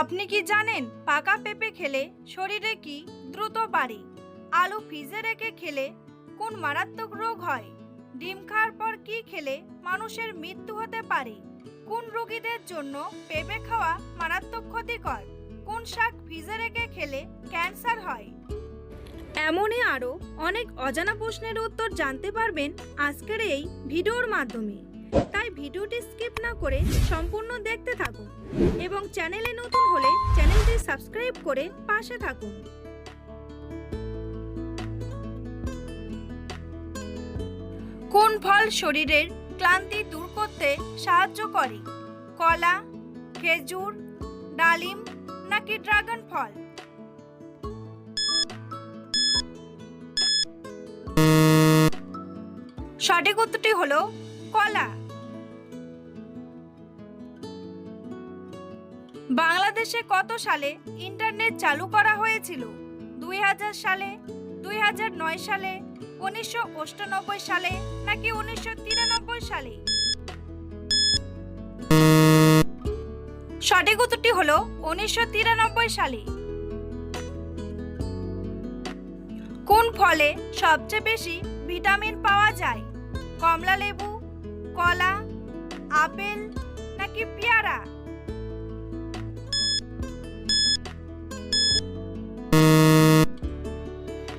আপনি কি জানেন পাকা পেঁপে খেলে শরীরে কি দ্রুত বাড়ে? আলু ফ্রিজে রেখে খেলে কোন মারাত্মক রোগ হয়? ডিম খাওয়ার পর কি খেলে মানুষের মৃত্যু হতে পারে? কোন রোগীদের জন্য পেঁপে খাওয়া মারাত্মক ক্ষতিকর? কোন শাক ফ্রিজে রেখে খেলে ক্যান্সার হয়? এমনই আরও অনেক অজানা প্রশ্নের উত্তর জানতে পারবেন আজকের এই ভিডিওর মাধ্যমে। তাই ভিডিওটি স্কিপ না করে সম্পূর্ণ দেখতে থাকুন এবং চ্যানেলে নতুন হলে চ্যানেলটি সাবস্ক্রাইব করে পাশে থাকুন। কোন ফল শরীরের ক্লান্তি দূর করতে সাহায্য করে? কলা, খেজুর, ডালিম নাকি ড্রাগন ফল? সঠিক উত্তরটি হলো কলা। বাংলাদেশে কত সালে ইন্টারনেট চালু করা হয়েছিল? দুই হাজার সালে, দুই হাজার নয় সালে, উনিশশো সালে নাকি উনিশশো তিরানব্বই সালে? সঠিক উত্তরটি হলো উনিশশো তিরানব্বই সালে। কোন ফলে সবচেয়ে বেশি ভিটামিন পাওয়া যায়? কমলা লেবু কলা, আপেল নাকি পেয়ারা?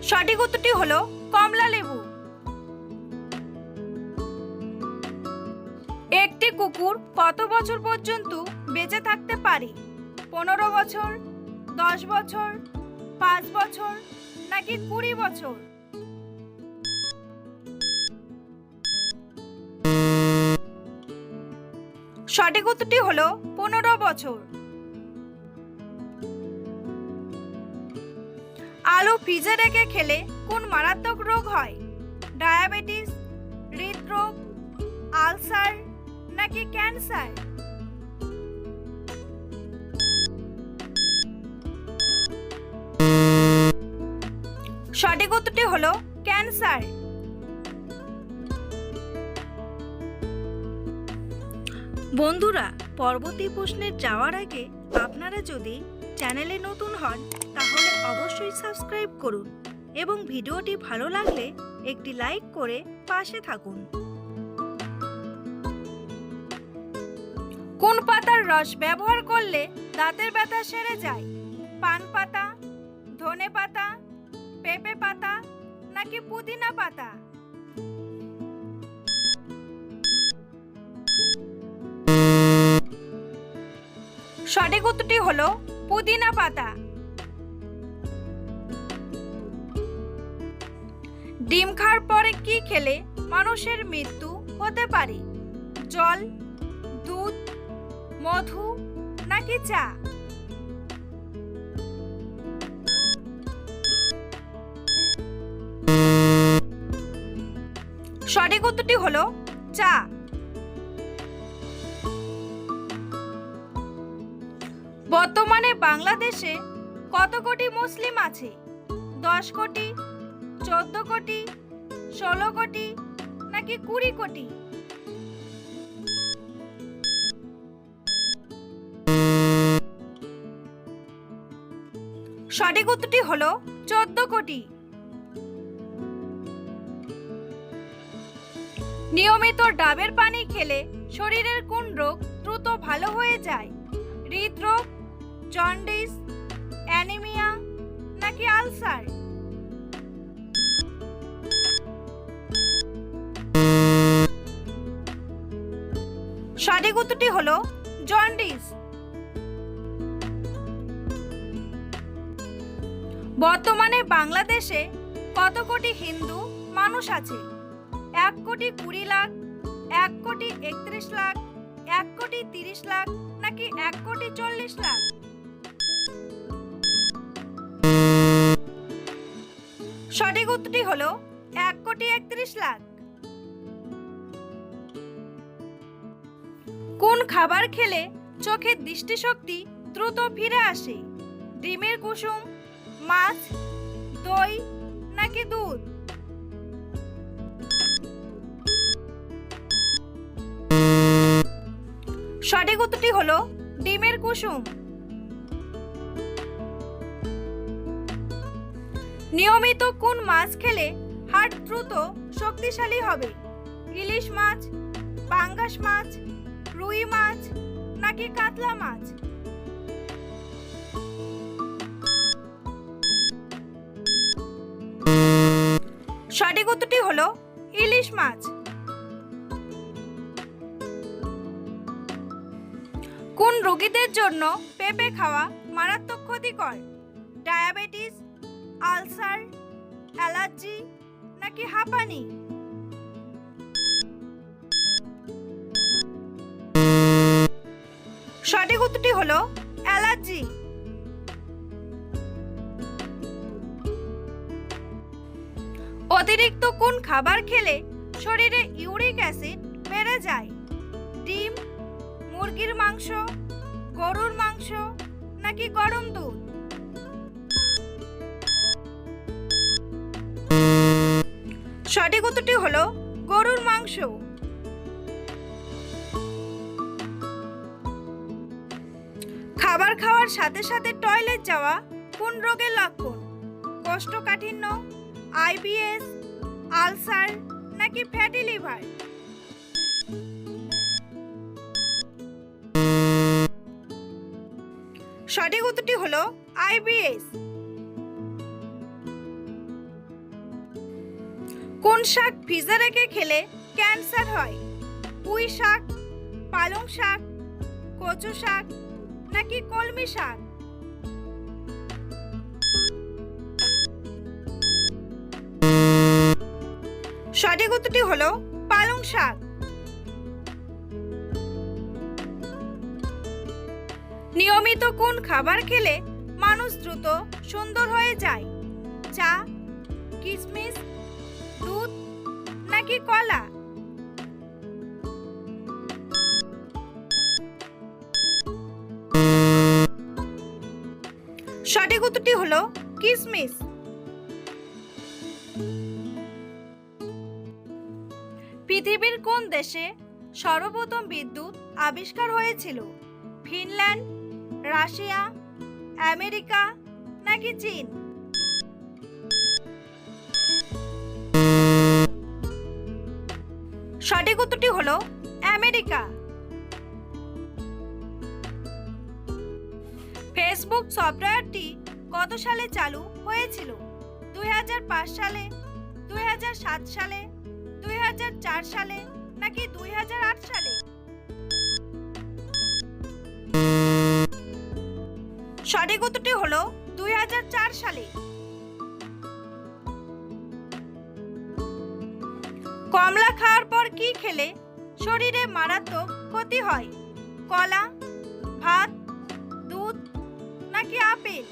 সঠিক উত্তরটি হলো কমলা লেবু। একটি কুকুর কত বছর পর্যন্ত বেঁচে থাকতে পারে? পনেরো বছর, দশ বছর, পাঁচ বছর নাকি কুড়ি বছর? সঠিক উত্তরটি হলো পনেরো বছর। আলু ফ্রিজে রেখে খেলে কোন মারাত্মক রোগ হয়? ডায়াবেটিস, হৃদরোগ, আলসার নাকি ক্যান্সার? সঠিক উত্তরটি হলো ক্যান্সার। বন্ধুরা পরবর্তী প্রশ্নের যাওয়ার আগে আপনারা যদি চ্যানেলে নতুন হন, তাহলে অবশ্যই সাবস্ক্রাইব করুন এবং ভিডিওটি ভালো লাগলে একটি লাইক করে পাশে থাকুন। কোন পাতার রস ব্যবহার করলে দাঁতের ব্যথা সেরে যায়? পান পাতা, ধনে পাতা, পেঁপে পাতা নাকি পুদিনা পাতা? সঠিক উত্তরটি হলো পুদিনা পাতা। ডিম খাওয়ার পরে কি খেলে মানুষের মৃত্যু হতে পারে? জল, দুধ, মধু নাকি চা? সঠিক উত্তরটি হলো চা। বর্তমানে বাংলাদেশে কত কোটি মুসলিম আছে? দশ কোটি, চোদ্দ কোটি, ষোলো কোটি, নাকি কুড়ি কোটি? সঠিক উত্তরটি হলো চোদ্দ কোটি। নিয়মিত ডাবের পানি খেলে শরীরের কোন রোগ দ্রুত ভালো হয়ে যায়? হৃদরোগ জন্ডিস অ্যানিমিয়া নাকি আলসার সঠিক উত্তরটি হলো জন্ডিস বর্তমানে বাংলাদেশে কত কোটি হিন্দু মানুষ আছে? এক কোটি কুড়ি লাখ, এক কোটি একত্রিশ লাখ, এক কোটি তিরিশ লাখ, নাকি এক কোটি চল্লিশ লাখ? সঠিক উত্তরটি হলো এক কোটি একত্রিশ লাখ। কোন খাবার খেলে চোখের দৃষ্টিশক্তি দ্রুত ফিরে আসে? ডিমের কুসুম, মাছ, দই নাকি দুধ? সঠিক উত্তরটি হলো ডিমের কুসুম। নিয়মিত কোন মাছ খেলে হার্ট দ্রুত শক্তিশালী হবে? ইলিশ মাছ, পাঙ্গাস মাছ, রুই মাছ, নাকি কাতলা মাছ? সঠিক উত্তরটি হলো ইলিশ মাছ। কোন রোগীদের জন্য পেঁপে খাওয়া মারাত্মক ক্ষতিকর? ডায়াবেটিস আলসার, অ্যালার্জি নাকি হাঁপানি? সঠিক উত্তরটি হলো অ্যালার্জি। অতিরিক্ত কোন খাবার খেলে শরীরে ইউরিক অ্যাসিড বেড়ে যায়? ডিম, মুরগির মাংস, গরুর মাংস নাকি গরম দুধ? সঠিক উত্তরটি হলো গরুর মাংস। খাবার খাওয়ার সাথে সাথে টয়লেট যাওয়া কোন রোগের লক্ষণ। কোষ্ঠকাঠিন্য, আইবিএস, আলসার নাকি ফ্যাটি লিভার? সঠিক উত্তরটি হলো আইবিএস। কোন শাক ভিজে রেখে খেলে ক্যান্সার হয়? পুঁই শাক, পালং শাক, কচু শাক নাকি কলমি শাক? সঠিক উত্তরটি হলো পালং শাক। নিয়মিত কোন খাবার খেলে মানুষ দ্রুত সুন্দর হয়ে যায়? চা কিশমিশ দুধ নাকি কলা? সঠিক উত্তরটি হলো কিসমিস। পৃথিবীর কোন দেশে সর্বপ্রথম বিদ্যুৎ আবিষ্কার হয়েছিল? ফিনল্যান্ড, রাশিয়া, আমেরিকা নাকি চীন? সঠিক উত্তরটি হলো আমেরিকা। ফেসবুক সফটওয়্যারটি কত সালে চালু হয়েছিল? দুই হাজার পাঁচ সালে, দুই হাজার সাত সালে, দুই হাজার চার সালে, নাকি দুই সালে? সঠিক উত্তরটি হলো দুই হাজার চার সালে। কমলা খাওয়ার পর কি খেলে? শরীরে মারাত্মক ক্ষতি হয়। কলা, ভাত, দুধ নাকি আপেল?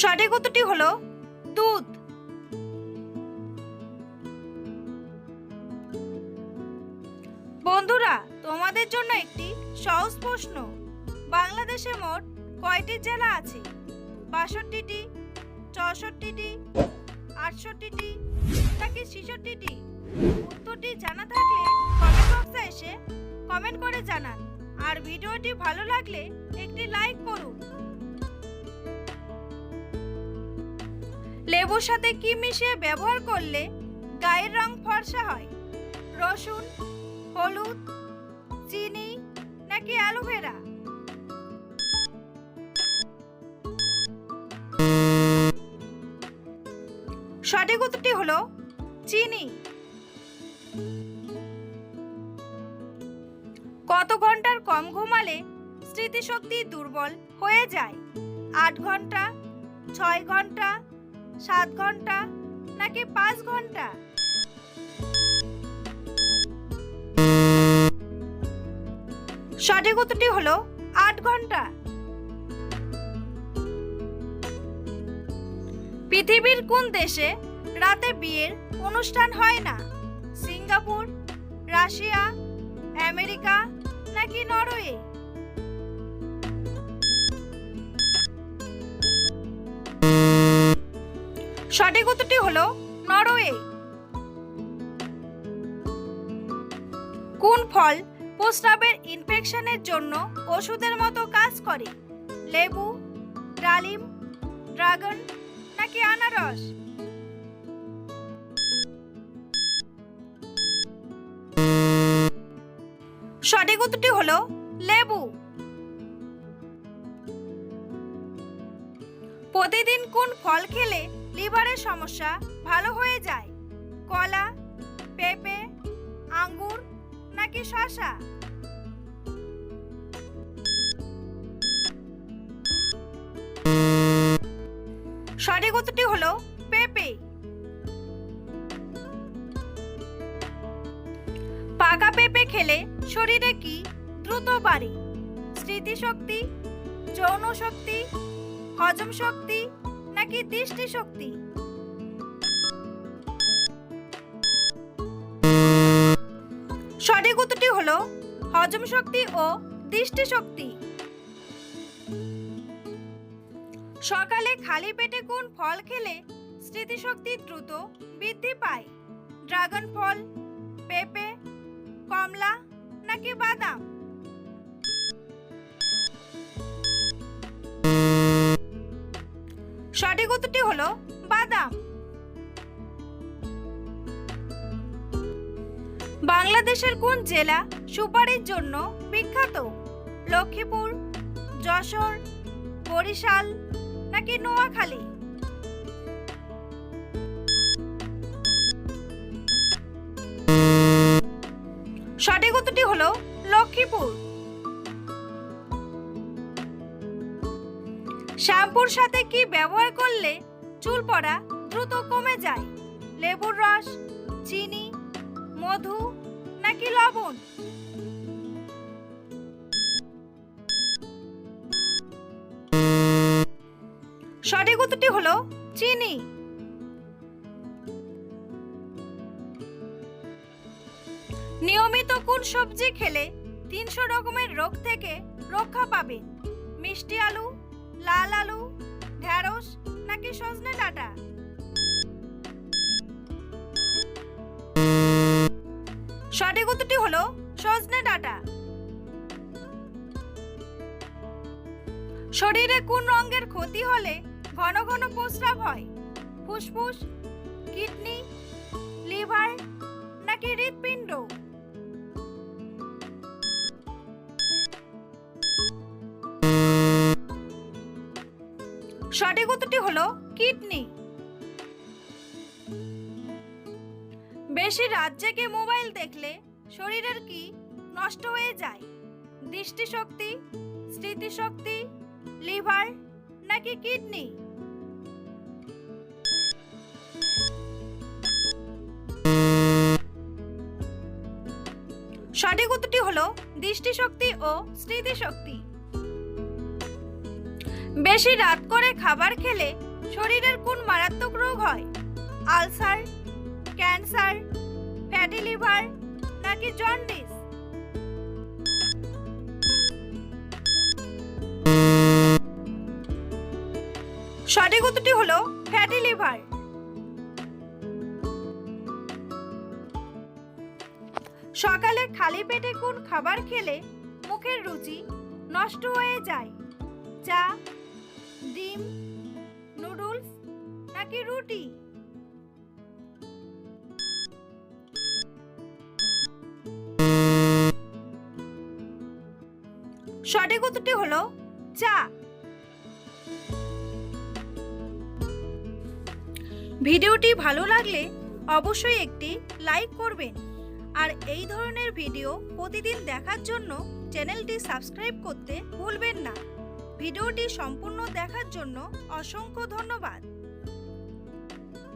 সঠিক উত্তরটি হলো দুধ। বন্ধুরা, তোমাদের জন্য একটি সহজ প্রশ্ন। বাংলাদেশে মোট কয়টি জেলা আছে? বাষট্টিটি, চৌষট্টিটি, আটষট্টিটি, নাকি ছেষট্টিটি? উত্তরটি জানা থাকলে কমেন্ট বক্সে এসে কমেন্ট করে জানান। আর ভিডিওটি ভালো লাগলে একটি লাইক করুন। লেবুর সাথে কি মিশিয়ে ব্যবহার করলে গায়ের রং ফর্সা হয়? রসুন, হলুদ সঠিক উত্তরটি হলো চিনি। কত ঘণ্টার কম ঘুমালে স্মৃতিশক্তি দুর্বল হয়ে যায়? আট ঘণ্টা, ছয় ঘণ্টা, সাত ঘণ্টা, নাকি পাঁচ ঘণ্টা? সঠিক উত্তরটি হলো আট ঘণ্টা। পৃথিবীর কোন দেশে রাতে বিয়ের অনুষ্ঠান হয় না? সিঙ্গাপুর, রাশিয়া, আমেরিকা নাকি নরওয়ে? সঠিক উত্তরটি হলো নরওয়ে। কোন ফল প্রস্রাবের ইনফেকশনের জন্য ওষুধের মতো কাজ করে? লেবু, ডালিম, ড্রাগন নাকি আনারস? সঠিক উত্তরটি হলো লেবু। প্রতিদিন কোন ফল খেলে লিভারের সমস্যা ভালো হয়ে যায়? কলা, পেঁপে, আঙ্গুর নাকি শসা? সঠিক উত্তরটি হলো পেঁপে। পাকা পেঁপে খেলে শরীরে কি দ্রুত বাড়ে? স্মৃতিশক্তি, যৌন শক্তি, হজম শক্তি, নাকি দৃষ্টি শক্তি? সঠিক উত্তরটি হলো হজম শক্তি ও দৃষ্টি শক্তি। সকালে খালি পেটে কোন ফল খেলে স্মৃতিশক্তি দ্রুত বৃদ্ধি পায়? ড্রাগন ফল, পেঁপে, কমলা নাকি বাদাম? সঠিক উত্তরটি হলো বাদাম। বাংলাদেশের কোন জেলা সুপারির জন্য বিখ্যাত? লক্ষ্মীপুর, যশোর, বরিশাল নাকি নোয়াখালী? সঠিক উত্তরটি হলো লক্ষ্মীপুর। শ্যাম্পুর সাথে কি ব্যবহার করলে চুল পড়া দ্রুত কমে যায়? লেবুর রস, চিনি, মধু নাকি লবণ? সঠিক উত্তরটি হলো চিনি। নিয়মিত কোন সবজি খেলে তিনশো রকমের রোগ থেকে রক্ষা পাবেন মিষ্টি আলু, লাল আলু ঢ্যাঁড়স নাকি সজনে ডাঁটা? সঠিক উত্তরটি হলো সজনে ডাঁটা। শরীরে কোন রঙের ক্ষতি হলে ঘন ঘন প্রস্রাব হয়। ফুসফুস, কিডনি, লিভার নাকি হৃৎপিণ্ড? সঠিক উত্তরটি হলো কিডনি। বেশি রাত জেগে মোবাইল দেখলে শরীরের কি নষ্ট হয়ে যায়? দৃষ্টিশক্তি, স্মৃতিশক্তি, লিভার নাকি কিডনি? সঠিক উত্তরটি হলো দৃষ্টিশক্তি ও স্মৃতিশক্তি। বেশি রাত করে খাবার খেলে শরীরের কোন মারাত্মক রোগ হয়? আলসার, ক্যান্সার, ফ্যাটি লিভার নাকি জন্ডিস? সঠিক উত্তরটি হলো ফ্যাটি লিভার। সকালে খালি পেটে কোন খাবার খেলে মুখের রুচি নষ্ট হয়ে যায়? চা, ডিম, নুডলস নাকি রুটি? সঠিক উত্তরটি হলো চা। ভিডিওটি ভালো লাগলে অবশ্যই একটি লাইক করবেন। আর এই ধরনের ভিডিও প্রতিদিন দেখার জন্য চ্যানেলটি সাবস্ক্রাইব করতে ভুলবেন না। ভিডিওটি সম্পূর্ণ দেখার জন্য অসংখ্য ধন্যবাদ।